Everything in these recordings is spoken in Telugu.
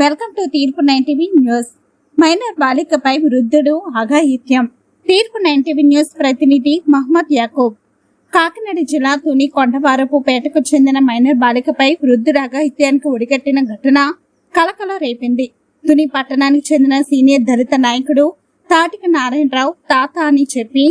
వెల్కమ్ టు తీర్పు నైన్టీవీ న్యూస్. మైనర్ బాలికపై వృద్ధుడు అఘాయిత్యం. తీర్పు నైన్టీవీ న్యూస్ ప్రతినిధి మహమ్మద్ యాకూబ్. కాకినాడ జిల్లా తుని కొండవారపు పేటకు చెందిన మైనర్ బాలికపై వృద్ధుడు అఘాయిత్యానికి ఒడిగట్టిన ఘటన కలకల రేపింది. తుని పట్టణానికి చెందిన సీనియర్ దళిత నాయకుడు తాటిక నారాయణరావు తాత అని చెప్పి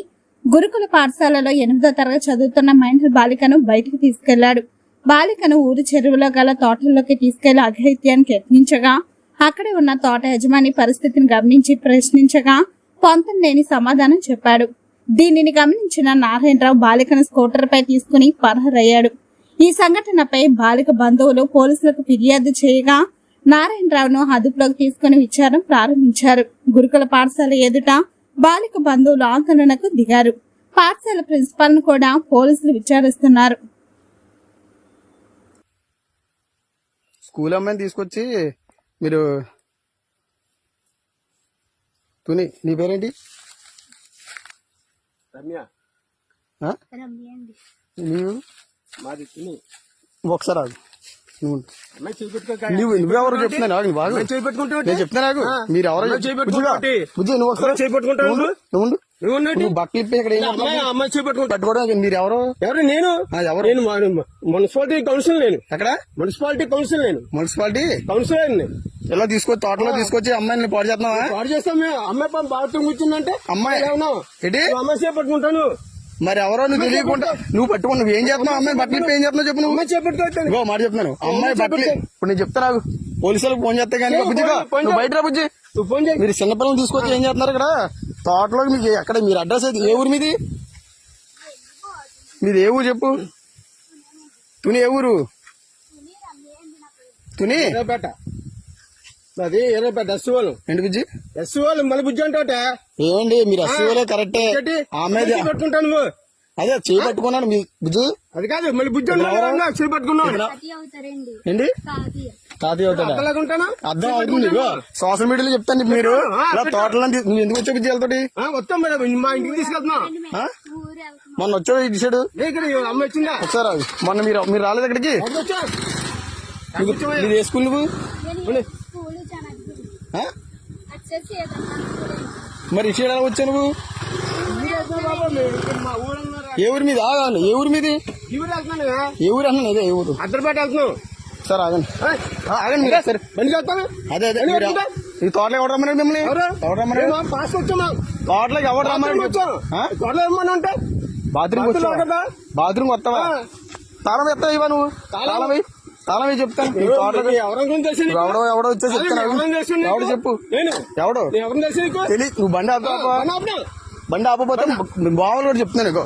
గురుకుల పాఠశాలలో ఎనిమిదో తరగతి చదువుతున్న మైనర్ బాలికను బయటకు తీసుకెళ్ళాడు. బాలికను ఊరి చెరువులో గల తోటల్లోకి తీసుకెళ్ళి అఘాయిత్యానికి యత్నించగా అక్కడే ఉన్న తోట యజమాని పరిస్థితిని గమనించి ప్రశ్నించగా పొంతం లేని సమాధానం చెప్పాడు. దీనిని గమనించిన నారాయణరావు బాలికను స్కూటర్ పై తీసుకుని పరహరయ్యాడు. ఈ సంఘటనపై బాలిక బంధువులు పోలీసులకు ఫిర్యాదు చేయగా నారాయణరావును అదుపులోకి తీసుకుని విచారణ ప్రారంభించారు. గురుకుల పాఠశాల ఎదుట బాలిక బంధువులు ఆందోళనకు దిగారు. పాఠశాల ప్రిన్సిపాల్ను కూడా పోలీసులు విచారిస్తున్నారు. స్కూల్ అమ్మాయిని తీసుకొచ్చి మీరు తుని నీ పేరేంటి? రమ్య? నీవు మాది తిని. ఒకసారి ఆగు. నువ్వు నువ్వెవరో చెప్తున్నాను ఆగు నువ్వు ఆగు అమ్మాయి చేపెట్టుకుంటే నేను చెప్తాను ఆగు మీరు ఎవరో. బుజ్జి నువ్వు ఒకసారి చేపెట్టుకుంటావు నువ్వు నువ్వు? బట్టలు ఇప్పి ఇక్కడ అమ్మాయి చేపెట్టుకుంటా. పట్టుకోవడం మీరు ఎవరు? ఎవరు? నేను? ఎవరు? నేను మున్సిపాలిటీ కౌన్సిల్ నేను. ఎక్కడ? మున్సిపాలిటీ కౌన్సిల్ నేను. మున్సిపాలిటీ? కౌన్సిలర్ నేను. ఇలా తీసుకొచ్చి తోటలో తీసుకొచ్చి అమ్మాయిని పాడు చేస్తున్నావా? పాడు చేస్తాం మేము. అమ్మాయి పాపం బాత్రూమ్ కూర్చుందంటే అమ్మాయి. అమ్మాయి చేపట్టుకుంటాను మరి ఎవరో నువ్వు తెలియకుండా నువ్వు పట్టుకుని నువ్వు ఏం చేస్తున్నావు? అమ్మాయి బట్టలు ఏం చేస్తున్నావు చెప్పు నువ్వు. మాట చెప్తున్నాను. అమ్మాయి బట్టలు ఇప్పుడు నేను చెప్తాను ఆగు. పోలీసులకు ఫోన్ చేస్తే కానీ బుజ్జిగా నువ్వు. బయట బుజ్జి? ఫోన్ చేయి. మీరు చిన్నపిల్లలు తీసుకొచ్చి ఏం చేస్తున్నారు ఇక్కడ? తోటలో మీకు ఎక్కడ మీరు అడ్రస్ అయితే ఏ ఊరు మీది? మీది ఏ ఊరు చెప్పు? తుని ఏ ఊరు? తుని. అది ఎర్రపేట ఎస్ వాళ్ళు ఏంటి బుజ్జి? ఎస్ వాళ్ళు మళ్ళీ బుజ్జి అంటావట? ఏమండి మీరు అస్సలే కరెక్టే. ఆమె పెట్టుకుంటాను నువ్వు. అదే చేయి పట్టుకున్నాను మీ బుజ్జి. అది కాదు మళ్ళీ బుజ్జి తాతయ్య అవుతారండి ఏంటి? తాతయ్య అవుతాడా? అర్థం అవుతుంది సోషల్ మీడియాలో చెప్తాను మీరు. ఇలా తోటలో నువ్వు ఎందుకు వచ్చావు బుజ్జి వెళ్తాడు ఆ, వస్తాం మేడం మా ఇంటికి తీసుకెళ్తున్నా. మొన్న వచ్చావు ఇటు సైడ్ అమ్మ వచ్చిందా? ఒకసారి. మొన్న మీరు మీరు రాలేదు వచ్చా. ఏ స్కూల్ నువ్వు? మరి ఇటు ఎలా వచ్చావు నువ్వు? ఏ ఊరి మీద? ఆగండి ఏ ఊరి మీది? ఏ ఊరు అన్నాను అదే ఏ ఊరు? అద్దరిపేట వెళ్తున్నాం సరే ఆగండి. ఆగండి. మీరు సరే బండికి వెళ్తాను అదే అదే? ఈ తోటలో ఎవరు రమ్మన్నాడు మిమ్మల్ని? ఎవరు? మేము పాస్ వచ్చామా తోటలోకి ఎవరు రమ్మన్నాడు వచ్చాను. గొడవ ఏమన్నా అంటే బాత్రూమ్ బాత్రూమ్ వస్తావా. తాళం ఎత్తావు ఇవ్వ నువ్వు? తాళం వేయి తాళం వేయి చెప్తాను? ఎవడో ఎవడో చెప్తాను? ఎవడు చెప్పు? ఎవడు నువ్వు బండి ఆపు? బండి ఆపపోతే బావలు కూడా చెప్తున్నాను ఇగో